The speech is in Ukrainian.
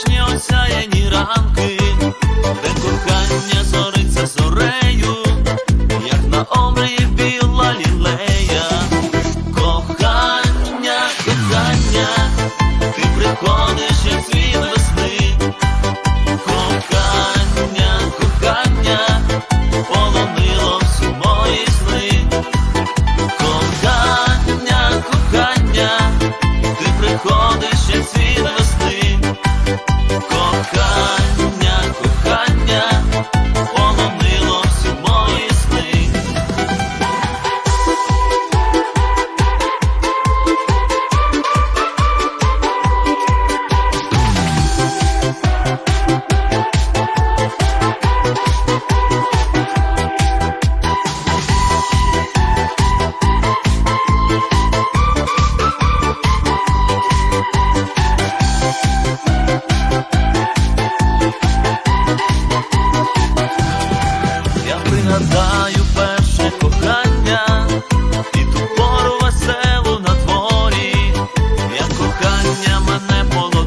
Вічні осяяні ранки, де кохання. Volkan згадаю перше кохання, і ту пору веселу на дворі, як кохання мене поло.